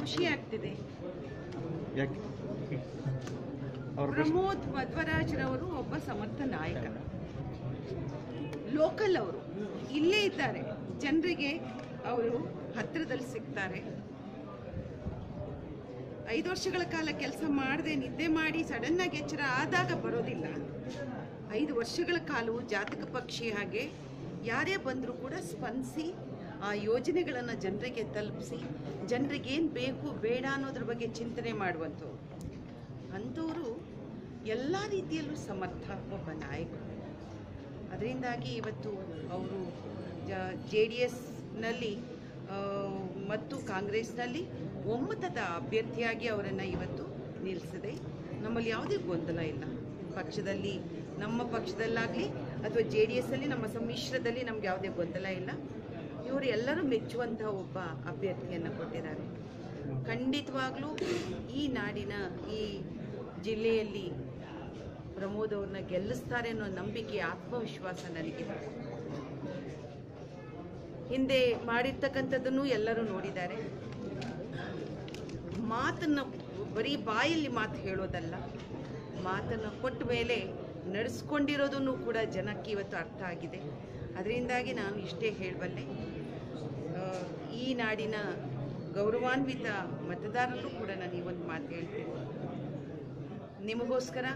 ಖುಷಿ ಆಗ್ತಿದೆ. ಪ್ರಮೋದ್ ಮಧ್ವರಾಜ್ರವರು ಒಬ್ಬ ಸಮರ್ಥ ನಾಯಕ. ಲೋಕಲ್ ಅವರು. ಇಲ್ಲೇ ಇದ್ದಾರೆ. ಜನರಿಗೆ ಅವರು ಹತ್ತಿರದಲ್ಲಿ ಸಿಗ್ತಾರೆ. ಐದು ವರ್ಷಗಳ ಕಾಲ ಕೆಲಸ ಮಾಡದೆ ನಿದ್ದೆ ಮಾಡಿ ಸಡನ್ ಆಗಿ ಎಚ್ಚರ ಆದಾಗ ಬರೋದಿಲ್ಲ. ಐದು ವರ್ಷಗಳ ಕಾಲವು ಜಾತಕ ಪಕ್ಷಿ ಹಾಗೆ. ಯಾರೇ ಬಂದರೂ ಕೂಡ ಸ್ಪಂದಿಸಿ, ಆ ಯೋಜನೆಗಳನ್ನು ಜನರಿಗೆ ತಲುಪಿಸಿ, ಜನರಿಗೆ ಏನು ಬೇಕು ಬೇಡ ಅನ್ನೋದ್ರ ಬಗ್ಗೆ ಚಿಂತನೆ ಮಾಡುವಂಥವ್ರು ಅಂಥವರು ಎಲ್ಲ ರೀತಿಯಲ್ಲೂ ಸಮರ್ಥ ಒಬ್ಬ ನಾಯಕರು ಅದರಿಂದಾಗಿ ಇವತ್ತು ಅವರು ಜೆ ಡಿ ಎಸ್ನಲ್ಲಿ ಮತ್ತು ಕಾಂಗ್ರೆಸ್ನಲ್ಲಿ ಒಮ್ಮತದ ಅಭ್ಯರ್ಥಿಯಾಗಿ ಅವರನ್ನು ಇವತ್ತು ನಿಲ್ಲಿಸಿದೆ ನಮ್ಮಲ್ಲಿ ಯಾವುದೇ ಗೊಂದಲ ಇಲ್ಲ. ಪಕ್ಷದಲ್ಲಿ, ನಮ್ಮ ಪಕ್ಷದಲ್ಲಾಗಲಿ ಅಥವಾ ಜೆ ಡಿ ಎಸ್ಸಲ್ಲಿ ನಮ್ಮ ಸಮ್ಮಿಶ್ರದಲ್ಲಿ ನಮ್ಗೆ ಯಾವುದೇ ಗೊಂದಲ ಇಲ್ಲ. ಇವರು ಎಲ್ಲರೂ ಮೆಚ್ಚುವಂತಹ ಒಬ್ಬ ಅಭ್ಯರ್ಥಿಯನ್ನು ಕೊಟ್ಟಿದ್ದಾರೆ. ಖಂಡಿತವಾಗ್ಲೂ ಈ ನಾಡಿನ, ಈ ಜಿಲ್ಲೆಯಲ್ಲಿ ಪ್ರಮೋದ್ ಅವ್ರನ್ನ ಗೆಲ್ಲಿಸ್ತಾರೆ ಅನ್ನೋ ನಂಬಿಕೆ, ಆತ್ಮವಿಶ್ವಾಸ ನನಗಿದೆ. ಹಿಂದೆ ಮಾಡಿರ್ತಕ್ಕಂಥದ್ದನ್ನು ಎಲ್ಲರೂ ನೋಡಿದ್ದಾರೆ. ಮಾತನ್ನು ಬರೀ ಬಾಯಲ್ಲಿ ಮಾತು ಹೇಳೋದಲ್ಲ, ಮಾತನ್ನು ಕೊಟ್ಟ ಮೇಲೆ ನಡೆಸ್ಕೊಂಡಿರೋದನ್ನು ಕೂಡ ಜನಕ್ಕೆ ಇವತ್ತು ಅರ್ಥ ಆಗಿದೆ. ಅದರಿಂದಾಗಿ ನಾನು ಇಷ್ಟೇ ಹೇಳಬಲ್ಲೆ ಈ ನಾಡಿನ ಗೌರವಾನ್ವಿತ ಮತದಾರರು ಕೂಡ ನಾನು ಈ ಒಂದು ಮಾತು ಹೇಳ್ತೀನಿ. ನಿಮಗೋಸ್ಕರ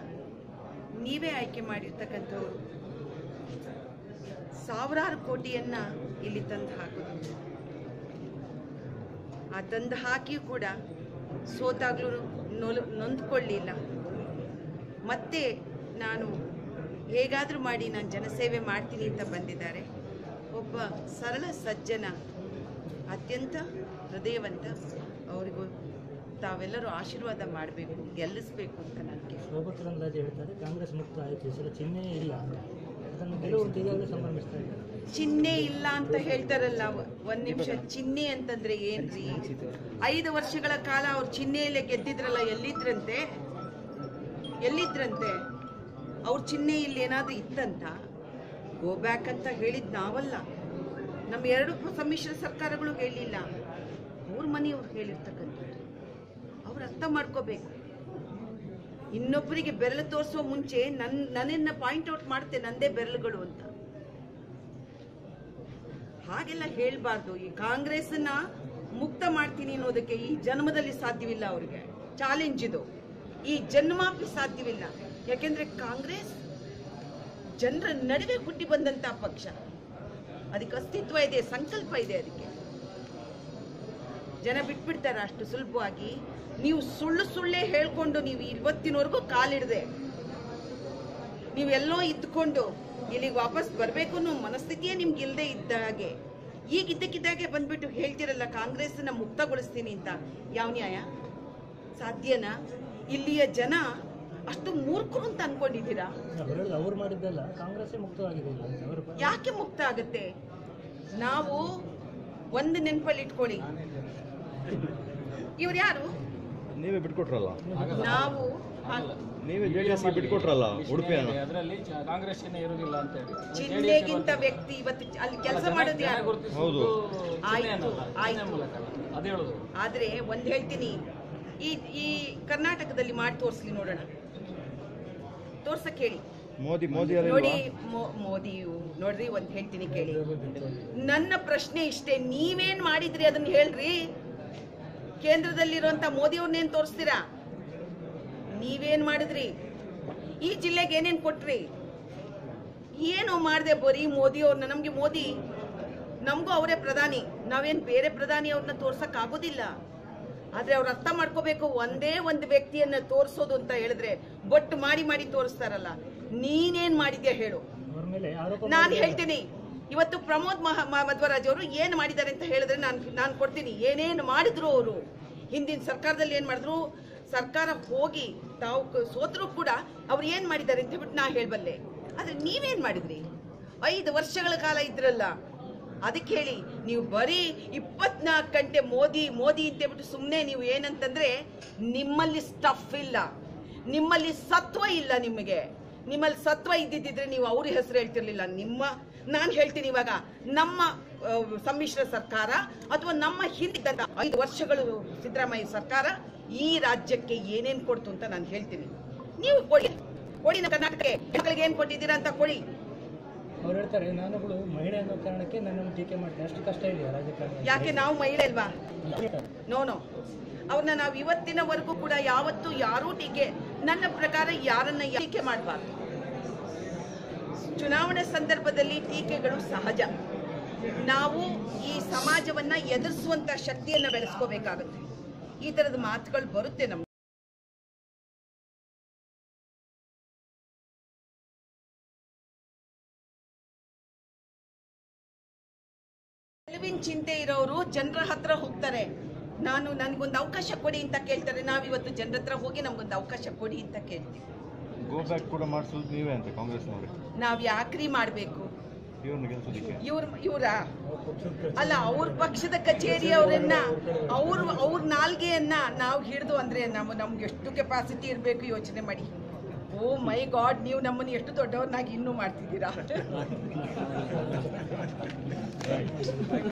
ನೀವೇ ಆಯ್ಕೆ ಮಾಡಿರ್ತಕ್ಕಂಥವ್ರು, ಸಾವಿರಾರು ಕೋಟಿಯನ್ನ ಇಲ್ಲಿ ತಂದು ಹಾಕೋದು. ಆ ತಂದು ಹಾಕಿಯೂ ಕೂಡ ಸೋತಾಗ್ಲೂ ನೊಲು ನೊಂದ್ಕೊಳ್ಳಿಲ್ಲ. ಮತ್ತೆ ನಾನು ಹೇಗಾದರೂ ಮಾಡಿ ನಾನು ಜನಸೇವೆ ಮಾಡ್ತೀನಿ ಅಂತ ಬಂದಿದ್ದಾರೆ. ಒಬ್ಬ ಸರಳ ಸಜ್ಜನ, ಅತ್ಯಂತ ಹೃದಯವಂತ, ಅವರಿಗೂ ತಾವೆಲ್ಲರೂ ಆಶೀರ್ವಾದ ಮಾಡಬೇಕು, ಗೆಲ್ಲಿಸ್ಬೇಕು ಅಂತ ನನಗೆ ಶೋಭಾ ಹೇಳ್ತಾರೆ, ಕಾಂಗ್ರೆಸ್ ಮುಕ್ತ ಆಯಿತು ಸಲ ಚಿಹ್ನೆಯೇ ಇಲ್ಲ ಅದನ್ನು ಕೆಲವರು ಈಗಾಗಲೇ ಸಂಭ್ರಮಿಸ್ತಾ ಇದ್ದಾರೆ. ಚಿಹ್ನೆ ಇಲ್ಲ ಅಂತ ಹೇಳ್ತಾರಲ್ಲ, ಒಂದ್ ನಿಮಿಷ ಚಿಹ್ನೆ ಅಂತಂದ್ರೆ ಏನ್ರಿ? ಐದು ವರ್ಷಗಳ ಕಾಲ ಅವ್ರು ಚಿಹ್ನೆಯಲ್ಲೇ ಗೆದ್ದಿದ್ರಲ್ಲ, ಎಲ್ಲಿದ್ರಂತೆ? ಎಲ್ಲಿದ್ರಂತೆ? ಅವ್ರ ಚಿಹ್ನೆ ಇಲ್ಲಿ ಏನಾದ್ರೂ ಇತ್ತಂತ? ಗೋ ಬ್ಯಾಕ್ ಅಂತ ಹೇಳಿದ್ ನಾವಲ್ಲ. ನಮ್ಮ ಎರಡು ಸಮ್ಮಿಶ್ರ ಸರ್ಕಾರಗಳು ಹೇಳಿಲ್ಲ. ಅವ್ರ ಮನೆಯವ್ರು ಹೇಳಿರ್ತಕ್ಕಂಥದ್ದು. ಅವ್ರು ಅರ್ಥ ಮಾಡ್ಕೋಬೇಕು. ಇನ್ನೊಬ್ಬರಿಗೆ ಬೆರಳು ತೋರಿಸೋ ಮುಂಚೆ ನನ್ನ ನನ್ನನ್ನು ಪಾಯಿಂಟ್ ಔಟ್ ಮಾಡುತ್ತೆ ನಂದೇ ಬೆರಳುಗಳು ಅಂತ. ಹಾಗೆಲ್ಲ ಹೇಳಬಾರ್ದು. ಈ ಕಾಂಗ್ರೆಸ್ನ ಮುಕ್ತ ಮಾಡ್ತೀನಿ ಅನ್ನೋದಕ್ಕೆ ಈ ಜನ್ಮದಲ್ಲಿ ಸಾಧ್ಯವಿಲ್ಲ ಅವ್ರಿಗೆ. ಚಾಲೆಂಜ್ ಇದು. ಈ ಜನ್ಮಾಪಿ ಸಾಧ್ಯವಿಲ್ಲ. ಯಾಕೆಂದ್ರೆ ಕಾಂಗ್ರೆಸ್ ಜನರ ನಡುವೆ ಹುಟ್ಟಿ ಬಂದಂತ ಪಕ್ಷ. ಅದಕ್ಕೆ ಅಸ್ತಿತ್ವ ಇದೆ, ಸಂಕಲ್ಪ ಇದೆ ಅದಕ್ಕೆ. ಜನ ಬಿಟ್ಬಿಡ್ತಾರೆ ಅಷ್ಟು ಸುಲಭವಾಗಿ. ನೀವು ಸುಳ್ಳು ಸುಳ್ಳೇ ಹೇಳ್ಕೊಂಡು ನೀವು ಇವತ್ತಿನವರೆಗೂ ಕಾಲಿಡದೆ. ನೀವೆಲ್ಲೋ ಇದ್ಕೊಂಡು ಇಲ್ಲಿಗೆ ವಾಪಸ್ ಬರಬೇಕು ಅನ್ನೋ ಮನಸ್ಥಿತಿಯೇ ನಿಮ್ಗೆ ಇಲ್ಲದೆ ಇದ್ದ ಹಾಗೆ. ಈಗ ಇದ್ದಕ್ಕಿದ್ದಾಗೆ ಬಂದ್ಬಿಟ್ಟು ಹೇಳ್ತಿರಲ್ಲ ಕಾಂಗ್ರೆಸ್ನ ಮುಕ್ತಗೊಳಿಸ್ತೀನಿ ಅಂತ. ಯಾವ ನ್ಯಾಯ? ಸಾಧ್ಯನಾ? ಇಲ್ಲಿಯ ಜನ ಅಷ್ಟು ಮೂರ್ಖರು ಅಂತ ಅನ್ಕೊಂಡಿದ್ದೀರಾ? ಯಾಕೆ ಮುಕ್ತ ಆಗುತ್ತೆ? ನಾವು ಒಂದು ನೆನಪಲ್ಲಿ ಇಟ್ಕೊಳ್ಳಿ. ಇವ್ರು ಯಾರು? ನೀವೇ ಬಿಟ್ಕೊಟ್ರಲ್ಲ. ನಾವು ನೀವೇ ಬಿಟ್ಕೊಟ್ರಲ್ಲ ಉಡುಪಿ ಅದರಲ್ಲಿ ಕಾಂಗ್ರೆಸ್ ಚಿಹ್ನೆ ಇರುವುದಿಲ್ಲ ಅಂತ ಹೇಳಿ. ಚಿಹ್ನೆಗಿಂತ ವ್ಯಕ್ತಿ ಇವತ್ತು ಅಲ್ಲಿ ಕೆಲಸ ಮಾಡೋದು ಯಾರು? ಹೌದು. ಆಯ್ತು, ಆಯ್ತು. ಮೂಲಕ ಅದು ಆದ್ರೆ ಒಂದ್ ಹೇಳ್ತೀನಿ. ಈ ಈ ಕರ್ನಾಟಕದಲ್ಲಿ ಮಾಡಿ ತೋರಿಸ್ಲಿ ನೋಡೋಣ. ತೋರ್ಸಕ್ ಹೇಳಿ. ಮೋದಿ ಮೋದಿ ನೋಡಿ ಮೋದಿ ನೋಡ್ರಿ ಒಂದ್ ಹೇಳ್ತೀನಿ ಕೇಳಿ. ನನ್ನ ಪ್ರಶ್ನೆ ಇಷ್ಟೇ ನೀವೇನ್ ಮಾಡಿದ್ರಿ ಅದನ್ನ ಹೇಳ್ರಿ? ಕೇಂದ್ರದಲ್ಲಿರುವಂತ ಮೋದಿಯವ್ರನ್ನೇನ್ ತೋರಿಸ್ತೀರಾ? ನೀವೇನ್ ಮಾಡಿದ್ರಿ? ಈ ಜಿಲ್ಲೆಗೆ ಏನೇನ್ ಕೊಟ್ರಿ? ಏನು ಮಾಡಿದೆ ಬರೀ ಮೋದಿ ಅವ್ರನ್ನ ನಮ್ಗೆ ಮೋದಿ, ನಮಗೂ ಅವರೇ ಪ್ರಧಾನಿ. ನಾವೇನ್ ಬೇರೆ ಪ್ರಧಾನಿ ಅವ್ರನ್ನ ತೋರ್ಸಕ್ ಆಗೋದಿಲ್ಲ ಆದ್ರೆ ಅವ್ರು ಅರ್ಥ ಮಾಡ್ಕೋಬೇಕು, ಒಂದೇ ಒಂದು ವ್ಯಕ್ತಿಯನ್ನ ತೋರಿಸೋದು ಅಂತ ಹೇಳಿದ್ರೆ ಬೊಟ್ಟು ಮಾಡಿ ಮಾಡಿ ತೋರಿಸ್ತಾರಲ್ಲ. ನೀನೇನ್ ಮಾಡಿದ್ಯಾ ಹೇಳು. ನಾನು ಹೇಳ್ತೀನಿ. ಇವತ್ತು ಪ್ರಮೋದ್ ಮಧ್ವರಾಜ್ ಅವರು ಏನು ಮಾಡಿದ್ದಾರೆ ಅಂತ ಹೇಳಿದ್ರೆ ನಾನು ನಾನು ಕೊಡ್ತೀನಿ. ಏನೇನು ಮಾಡಿದ್ರು ಅವರು? ಹಿಂದಿನ ಸರ್ಕಾರದಲ್ಲಿ ಏನು ಮಾಡಿದ್ರು? ಸರ್ಕಾರ ಹೋಗಿ ತಾವು ಸೋತರೂ ಕೂಡ ಅವ್ರು ಏನು ಮಾಡಿದ್ದಾರೆ ಅಂತ ಹೇಳ್ಬಿಟ್ಟು ನಾ ಹೇಳಬಲ್ಲೆ. ಆದ್ರೆ ನೀವೇನು ಮಾಡಿದ್ರಿ? ಐದು ವರ್ಷಗಳ ಕಾಲ ಇದ್ರಲ್ಲ. ಅದಕ್ಕೆ ಹೇಳಿ, ನೀವು ಬರೀ ಇಪ್ಪತ್ನಾಲ್ಕು ಗಂಟೆ ಮೋದಿ ಮೋದಿ ಅಂತೇಳ್ಬಿಟ್ಟು ಸುಮ್ಮನೆ ನೀವು ಏನಂತಂದ್ರೆ ನಿಮ್ಮಲ್ಲಿ ಸ್ಟಫ್ ಇಲ್ಲ. ನಿಮ್ಮಲ್ಲಿ ಸತ್ವ ಇಲ್ಲ ನಿಮಗೆ. ನಿಮ್ಮಲ್ಲಿ ಸತ್ವ ಇದ್ದಿದ್ದಿದ್ರೆ ನೀವು ಅವ್ರ ಹೆಸರು ಹೇಳ್ತಿರ್ಲಿಲ್ಲ. ನಿಮ್ಮ ನಾನು ಹೇಳ್ತೀನಿ ಇವಾಗ, ನಮ್ಮ ಸಮ್ಮಿಶ್ರ ಸರ್ಕಾರ ಅಥವಾ ನಮ್ಮ ಹಿಂದಿದ್ದಂತ ಐದು ವರ್ಷಗಳು ಸಿದ್ದರಾಮಯ್ಯ ಸರ್ಕಾರ ಈ ರಾಜ್ಯಕ್ಕೆ ಏನೇನು ಕೊಡ್ತು ಅಂತ ನಾನು ಹೇಳ್ತೀನಿ. ನೀವು ಕೊಡಿ. ಕೊಡಿ ನಮ್ಮ ಕರ್ನಾಟಕಕ್ಕೆ. ಹೆಣ್ಗಳಿಗೆ ಏನು ಕೊಟ್ಟಿದ್ದೀರಾ ಅಂತ ಕೊಡಿ. ಅವ್ರು ಹೇಳ್ತಾರೆ ನಾನುಗಳು ಮಹಿಳೆ ಅನ್ನೋ ಕಾರಣಕ್ಕೆ ನನ್ನನ್ನು ಟೀಕೆ ಮಾಡ್ತೀನಿ. ಅಷ್ಟು ಕಷ್ಟ ಇದೆಯಾ ರಾಜಕಾರಣ ಯಾಕೆ ನಾವು ಮಹಿಳೆ ಅಲ್ವಾ? ನೋ ನೋ ಅವ್ರನ್ನ ನಾವು ಇವತ್ತಿನವರೆಗೂ ಕೂಡ ಯಾವತ್ತೂ ಯಾರೂ ಟೀಕೆ ನನ್ನ ಪ್ರಕಾರ ಯಾರನ್ನ ಟೀಕೆ ಮಾಡಬಾರ್ದು. ಚುನಾವಣೆ ಸಂದರ್ಭದಲ್ಲಿ ಟೀಕೆಗಳು ಸಹಜ. ನಾವು ಈ ಸಮಾಜವನ್ನ ಎದುರಿಸುವಂತ ಶಕ್ತಿಯನ್ನ ಬೆಳೆಸ್ಕೋಬೇಕಾಗುತ್ತೆ. ಈ ತರದ ಮಾತುಗಳು ಬರುತ್ತೆ ನಮ್ಗೆ. ಗೆಲುವಿನ ಚಿಂತೆ ಇರೋರು ಜನರ ಹತ್ರ ಹೋಗ್ತಾರೆ. ನಾನು ನನ್ಗೊಂದು ಅವಕಾಶ ಕೊಡಿ ಅಂತ ಕೇಳ್ತಾರೆ. ನಾವಿವತ್ತು ಜನರ ಹತ್ರ ಹೋಗಿ ನಮ್ಗೊಂದು ಅವಕಾಶ ಕೊಡಿ ಅಂತ ಕೇಳ್ತೀವಿ. ಗೋ ಬ್ಯಾಕ್ ಕೂಡ ಮಾಡಿಸೋದು ನೀವೇ ಅಂತ ಕಾಂಗ್ರೆಸ್ನವ್ರಿಗೆ ನಾವ್ ಯಾಕ್ರಿ ಮಾಡ್ಬೇಕು? ಇವ್ರ ಇವರ ಅಲ್ಲ ಅವ್ರ ಪಕ್ಷದ ಕಚೇರಿಯವರನ್ನ ಅವ್ರ ಅವ್ರ ನಾಲ್ಗೆಯನ್ನ ನಾವು ಹಿಡಿದು ಅಂದ್ರೆ ನಮ್ಮ ನಮ್ಗೆ ಎಷ್ಟು ಕೆಪಾಸಿಟಿ ಇರಬೇಕು ಯೋಚನೆ ಮಾಡಿ. ಓ ಮೈ ಗಾಡ್ ನೀವು ನಮ್ಮನ್ನು ಎಷ್ಟು ದೊಡ್ಡವ್ರನ್ನಾಗಿ ಇನ್ನೂ ಮಾಡ್ತಿದ್ದೀರಾ?